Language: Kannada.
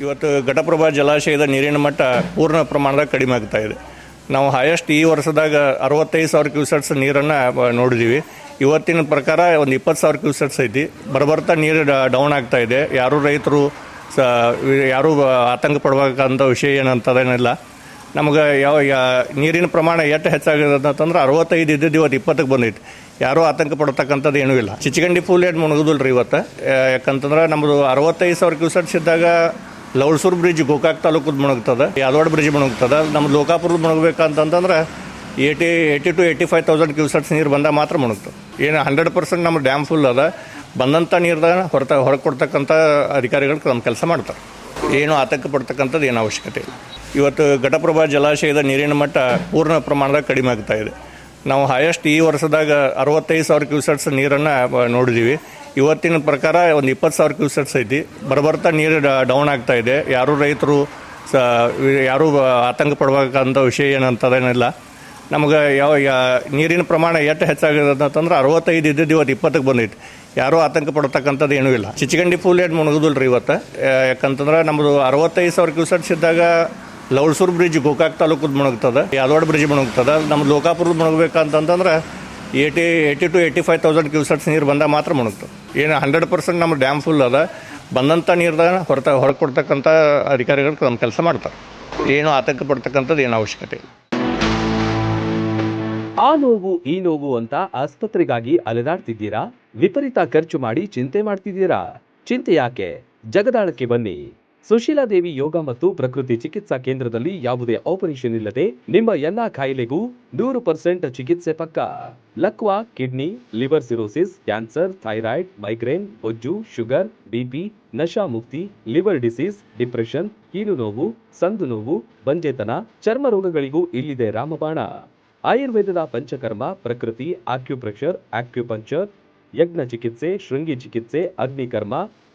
ಇವತ್ತು ಘಟಪ್ರಭಾ ಜಲಾಶಯದ ನೀರಿನ ಮಟ್ಟ ಪೂರ್ಣ ಪ್ರಮಾಣದಾಗ ಕಡಿಮೆ ಆಗ್ತಾ ಇದೆ. ನಾವು ಹೈಯೆಸ್ಟ್ ಈ ವರ್ಷದಾಗ ಅರವತ್ತೈದು ಸಾವಿರ ಕ್ಯೂಸೆಟ್ಸ್ ನೀರನ್ನು ನೋಡಿದ್ದೀವಿ ಇವತ್ತಿನ ಪ್ರಕಾರ ಒಂದು ಇಪ್ಪತ್ತು ಸಾವಿರ ಕ್ಯೂಸೆಟ್ಸ್ ಐತಿ. ಬರಬರ್ತಾ ನೀರು ಡೌನ್ ಆಗ್ತಾ ಇದೆ. ಯಾರೂ ರೈತರು ಸ, ಯಾರೂ ಆತಂಕ ಪಡಬೇಕಂಥ ವಿಷಯ ಏನಂತದೇನಿಲ್ಲ. ನಮಗೆ ಯಾವ, ಯಾ- ನೀರಿನ ಪ್ರಮಾಣ ಎಷ್ಟು ಹೆಚ್ಚಾಗಿದೆ ಅಂತಂದ್ರೆ ಅರವತ್ತೈದು ಇದ್ದಿದ್ದು ಇವತ್ತು ಇಪ್ಪತ್ತಕ್ಕೆ ಬಂದೈತಿ. ಯಾರೂ ಆತಂಕ ಪಡ್ತಕ್ಕಂಥದ್ದು ಏನೂ ಇಲ್ಲ. ಚಿಚಗಂಡಿ ಫುಲ್ ಏಟ್ ಮುಳುಗುದಿಲ್ಲ ರೀ ಇವತ್ತು ಯಾಕಂತಂದ್ರೆ ನಮ್ಮದು ಅರವತ್ತೈದು ಸಾವಿರ ಕ್ಯೂಸೆಟ್ಸ್ ಇದ್ದಾಗ ಲೌಡ್ಸೂರು ಬ್ರಿಡ್ಜ್ ಗೋಕಾಕ್ ತಾಲೂಕದ ಮುಳುಗ್ತದೆ ಯಾದವಾಡ ಬ್ರಿಡ್ಜ್ ಮುಣಗ್ತದೆ. ನಮ್ಮ ಲೋಕಾಪುರದ ಮುಳುಗಬೇಕಂತಂದ್ರೆ eighty eighty two eighty five thousand cusecs ನೀರು ಬಂದಾಗ ಮಾತ್ರ ಮುಣಗ್ತು ಏನು ಹಂಡ್ರೆಡ್ ಪರ್ಸೆಂಟ್ ನಮ್ಮ ಡ್ಯಾಮ್ ಫುಲ್ ಅದ. ಬಂದಂಥ ನೀರ್ದಾಗ ಹೊರತ ಹೊರಗೆ ಕೊಡ್ತಕ್ಕಂಥ ಅಧಿಕಾರಿಗಳು ನಮ್ಮ ಕೆಲಸ ಮಾಡ್ತಾರೆ. ಏನು ಆತಂಕ ಪಡ್ತಕ್ಕಂಥದ್ದು ಏನು ಅವಶ್ಯಕತೆ ಇಲ್ಲ. ಇವತ್ತು ಘಟಪ್ರಭಾ ಜಲಾಶಯದ ನೀರಿನ ಮಟ್ಟ ಪೂರ್ಣ ಪ್ರಮಾಣದಾಗ ಕಡಿಮೆ ಆಗ್ತಾ ಇದೆ. ನಾವು ಹೈಯೆಸ್ಟ್ ಈ ವರ್ಷದಾಗ ಅರವತ್ತೈದು ಸಾವಿರ ಕ್ಯೂಸೆಟ್ಸ್ ನೀರನ್ನು ನೋಡಿದ್ದೀವಿ ಇವತ್ತಿನ ಪ್ರಕಾರ ಒಂದು ಇಪ್ಪತ್ತು ಸಾವಿರ ಕ್ಯೂಸೆಟ್ಸ್ ಐತಿ. ಬರಬರ್ತಾ ನೀರು ಡೌನ್ ಆಗ್ತಾ ಇದೆ. ಯಾರು ರೈತರು ಸ, ಯಾರೂ ಆತಂಕ ಪಡ್ಬೇಕಂತ ವಿಷಯ ಏನಂತದೇನಿಲ್ಲ ನಮಗೆ ಯಾವ ನೀರಿನ ಪ್ರಮಾಣ ಎಷ್ಟು ಹೆಚ್ಚಾಗಿದೆ ಅಂತಂದ್ರೆ ಅರವತ್ತೈದು ಇದ್ದಿದ್ದು ಇವತ್ತು ಇಪ್ಪತ್ತಕ್ಕೆ ಬಂದೈತಿ. ಯಾರೂ ಆತಂಕ ಪಡತಕ್ಕಂಥದ್ದು ಏನೂ ಇಲ್ಲ. ಚಿಚಗಂಡಿ ಫುಲ್ ಏಟ್ ಮುಣಗುದಿಲ್ಲ ರೀ ಇವತ್ತು ಯಾಕಂತಂದ್ರೆ ನಮ್ಮದು ಅರವತ್ತೈದು ಸಾವಿರ ಕ್ಯೂಸೆಟ್ಸ್ ಇದ್ದಾಗ ಲೌಡ್ಸೂರು ಬ್ರಿಡ್ಜ್ ಗೋಕಾಕ್ ತಾಲೂಕದ ಮುಣಗ್ತದೆ, ಯಾದವಾಡ ಬ್ರಿಡ್ಜ್ ಮುಣಗ್ತದೆ. ನಮ್ಮ ಲೋಕಾಪುರದ ಮುಣಗಬೇಕಂತಂದ್ರೆ eighty eighty two eighty five thousand cusecs ನೀರು ಬಂದಾಗ ಮಾತ್ರ ಮುಳುಗ್ತದೆ ಏನು ಹಂಡ್ರೆಡ್ ಪರ್ಸೆಂಟ್ ನಮ್ಮ ಡ್ಯಾಮ್ ಫುಲ್ ಅದ. ಬಂದಂಥ ನೀರ್ದಾಗ ಹೊರತ ಹೊರಗೆ ಕೊಡ್ತಕ್ಕಂಥ ಅಧಿಕಾರಿಗಳು ನಮ್ಮ ಕೆಲಸ ಮಾಡ್ತಾರೆ. ಏನು ಆತಂಕ ಪಡ್ತಕ್ಕಂಥದ್ದು ಏನು ಅವಶ್ಯಕತೆ ಆ ನೋವು, ಈ ನೋವು ಅಂತ ಆಸ್ಪತ್ರೆಗಾಗಿ ಅಲೆದಾಡ್ತಿದ್ದೀರಾ? ವಿಪರೀತ ಖರ್ಚು ಮಾಡಿ ಚಿಂತೆ ಮಾಡ್ತಿದ್ದೀರಾ? ಚಿಂತೆ ಯಾಕೆ? ಜಗದಾಳಕ್ಕೆ ಬನ್ನಿ. ಸುಶೀಲಾ ದೇವಿ ಯೋಗ ಮತ್ತು ಪ್ರಕೃತಿ ಚಿಕಿತ್ಸಾ ಕೇಂದ್ರದಲ್ಲಿ ಯಾವುದೇ ಆಪರೇಷನ್ ಇಲ್ಲದೆ ನಿಮ್ಮ ಎಲ್ಲಾ ಕಾಯಿಲೆಗೂ ನೂರು ಪರ್ಸೆಂಟ್ ಚಿಕಿತ್ಸೆ ಪಕ್ಕ. ಲಕ್ವಾ, kidney, liver cirrhosis, cancer, thyroid, migraine ಬೊಜ್ಜು ಶುಗರ್ ಬಿಪಿ ನಶಾ ಮುಕ್ತಿ, ಲಿವರ್ ಡಿಸೀಸ್, ಡಿಪ್ರೆಷನ್, ಕೀಲು ನೋವು, ಸಂದು ನೋವು, ಬಂಜೆತನ, ಚರ್ಮ ರೋಗಗಳಿಗೂ ಇಲ್ಲಿದೆ ರಾಮಬಾಣ. ಆಯುರ್ವೇದದ ಪಂಚಕರ್ಮ, ಪ್ರಕೃತಿ, ಆಕ್ಯುಪ್ರೆಷರ್ ಆಕ್ಯುಪಂಚರ್ ಯಜ್ಞ ಚಿಕಿತ್ಸೆ, ಶೃಂಗಿ ಚಿಕಿತ್ಸೆ, ಅಗ್ನಿಕರ್ಮ